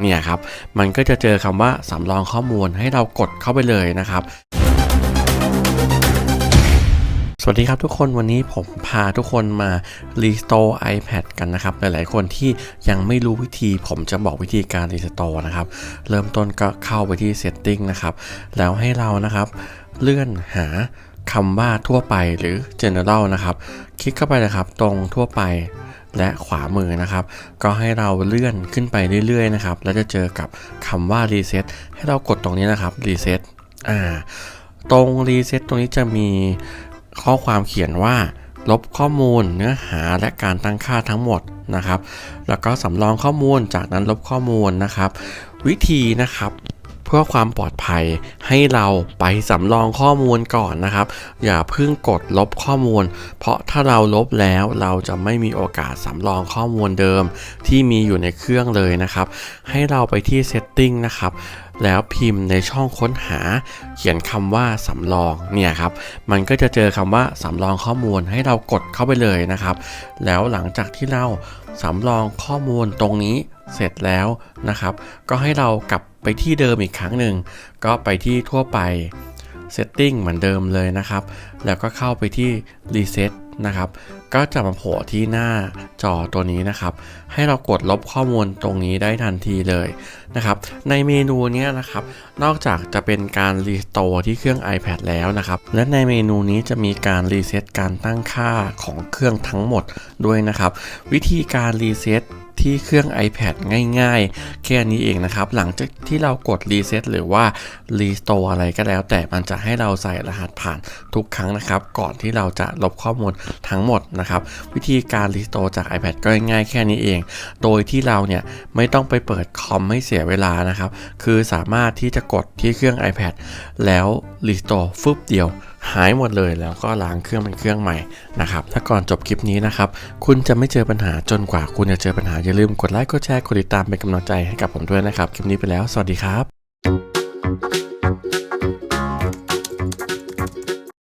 เนี่ยครับ มันก็จะเจอคำว่าสำรองข้อมูลให้เรากดเข้าไปเลยนะครับสวัสดีครับทุกคนวันนี้ผมพาทุกคนมา restore iPad กันนะครับ หลายๆคนที่ยังไม่รู้วิธีผมจะบอกวิธีการ restore นะครับ เริ่มต้นก็เข้าไปที่ setting นะครับ แล้วให้เรานะครับ เลื่อนหาคำว่าทั่วไปหรือ general นะครับ คลิกเข้าไปนะครับ ตรงทั่วไป และขวามือนะครับ ก็ให้เราเลื่อนขึ้นไปเรื่อยๆนะครับ แล้วจะเจอกับคำว่า reset ให้เรากดตรงนี้นะครับ reset อ่าตรง reset ตรงนี้จะมีข้อความเขียนว่า ลบข้อมูลเนื้อหาและการตั้งค่าทั้งหมดนะครับ แล้วก็สำรองข้อมูลจากนั้นลบข้อมูลนะครับ วิธีนะครับ เพื่อความปลอดภัยให้เราไปสำรองข้อมูลก่อนนะครับ อย่าเพิ่งกดลบข้อมูล เพราะถ้าเราลบแล้วเราจะไม่มีโอกาสสำรองข้อมูลเดิมที่มีอยู่ในเครื่องเลยนะครับ ให้เราไปที่ setting นะครับ แล้วพิมพ์ในช่องค้นหา เขียนคำว่าสำรองเนี่ยครับ มันก็จะเจอคำว่าสำรองข้อมูลให้เรากดเข้าไปเลยนะครับ แล้วหลังจากที่เราสำรองข้อมูลตรงนี้เสร็จแล้วนะครับ ก็ให้เรากลับไปที่เดิมอีกครั้งหนึ่ง ก็ไปที่ทั่วไป Setting เหมือนเดิมเลยนะครับ แล้วก็เข้าไปที่ Reset นะครับ ก็จะมาโผล่ที่หน้าจอตัวนี้นะครับ ให้เรากดลบข้อมูลตรงนี้ได้ทันทีเลยนะครับ ในเมนูนี้นะครับ นอกจากจะเป็นการรีสโตร์ที่เครื่อง iPad แล้วนะครับ และในเมนูนี้จะมีการรีเซ็ตการตั้งค่าของเครื่องทั้งหมดด้วยนะครับ วิธีการรีเซ็ต ที่เครื่อง iPad ง่ายๆ แค่นี้เองนะครับ หลังจากที่เรากดรีเซ็ตหรือว่ารีสโตร์อะไรก็แล้ว แต่มันจะให้เราใส่รหัสผ่านทุกครั้งนะครับ ก่อนที่เราจะลบข้อมูลทั้งหมดนะครับ วิธีการรีสโตร์จาก iPad ก็ง่ายๆแค่นี้เอง โดยที่เราเนี่ยไม่ต้องไปเปิดคอมให้เสียเวลานะครับ คือสามารถที่จะกดที่เครื่อง iPad แล้วรีสโตร์ฟึบเดียว หายหมดเลยแล้วก็ล้างเครื่องเป็นเครื่องใหม่นะครับถ้าก่อนจบคลิปนี้นะครับคุณจะไม่เจอปัญหาจนกว่าคุณจะเจอปัญหาอย่าลืมกดไลค์กดแชร์กดติดตามเป็นกำลังใจให้กับผมด้วยนะครับ คลิปนี้ไปแล้ว สวัสดีครับ